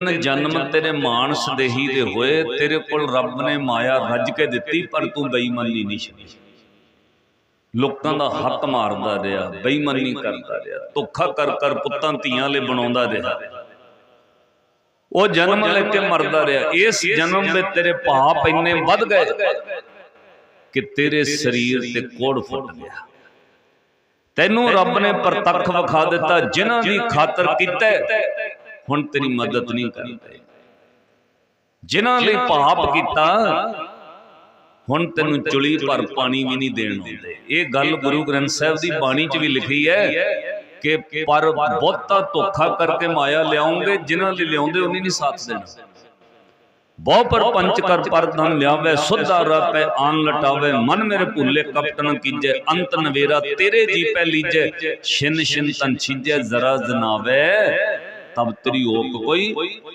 ਜਨਮ ਤੇਰੇ ਮਾਨਸ ਦੇਹੀ ਦੇ ਹੋਏ, ਤੇਰੇ ਕੋਲ ਰੱਬ ਨੇ ਮਾਇਆ ਰੱਜ ਕੇ ਦਿੱਤੀ, ਪਰ ਤੂੰ ਬੇਈਮਾਨੀ ਨਹੀਂ ਛੱਡੀ। ਲੋਕਾਂ ਦਾ ਹੱਕ ਮਾਰਦਾ ਰਿਹਾ, ਬੇਈਮਾਨੀ ਕਰਦਾ ਰਿਹਾ, ਧੋਖਾ ਕਰ ਕਰ ਪੁੱਤਾਂ ਧੀਆਂ ਲਈ ਬਣਾਉਂਦਾ ਰਿਹਾ। ਉਹ ਜਨਮ ਲੈ ਕੇ ਮਰਦਾ ਰਿਹਾ, ਇਸ ਜਨਮ ਦੇ ਤੇਰੇ ਪਾਪ ਇੰਨੇ ਵੱਧ ਗਏ ਕਿ ਤੇਰੇ ਸਰੀਰ ਤੇ ਕੋੜ ਫੁੱਟ ਗਿਆ। ਤੈਨੂੰ ਰੱਬ ਨੇ ਪ੍ਰਤੱਖ ਵਿਖਾ ਦਿੱਤਾ, ਜਿਨ੍ਹਾਂ ਦੀ ਖਾਤਰ ਕੀਤਾ ਹੁਣ ਤੇਰੀ ਮਦਦ ਨਹੀਂ ਕਰਦੇ ਜਿਨ੍ਹਾਂ ਲਈ ਪਾਪ ਕੀਤਾ ਹੁਣ ਤੈਨੂੰ ਚੁਲੀ ਭਰ ਪਾਣੀ ਵੀ ਨਹੀਂ ਦੇਣ ਆਉਂਦੇ। ਇਹ ਗੱਲ ਗੁਰੂ ਗ੍ਰੰਥ ਸਾਹਿਬ ਦੀ ਬਾਣੀ 'ਚ ਵੀ ਲਿਖੀ ਹੈ ਕਿ ਪਰ ਬਹੁਤਾ ਧੋਖਾ ਕਰਕੇ ਮਾਇਆ ਲਿਆਉਂਗੇ ਜਿਨ੍ਹਾਂ ਲਈ ਲਿਆਉਂਦੇ ਉਹਨੀ ਨਹੀਂ ਸਾਥ ਦੇਣਾ। ਬਹੁ ਪਰ ਪੰਚ ਕਰ ਪਰ ਧਨ ਲਿਆਵੇ ਸੁਧਾ ਰਪੈ ਆਨ ਲਟਾਵੇ ਮਨ ਮੇਰੇ ਭੁੱਲੇ ਕਪਟਨ ਕੀਜੈ ਅੰਤ ਨਵੇਰਾ ਤੇਰੇ ਜੀ ਪੈ ਲੀਜੈ ਛਿਨ ਛਿਨ ਤਨ ਛਿਜੈ ਜ਼ਰਾ ਜਨਾਵੇ। ਤਬ ਤੇਰੀ ਓਕ ਕੋਈ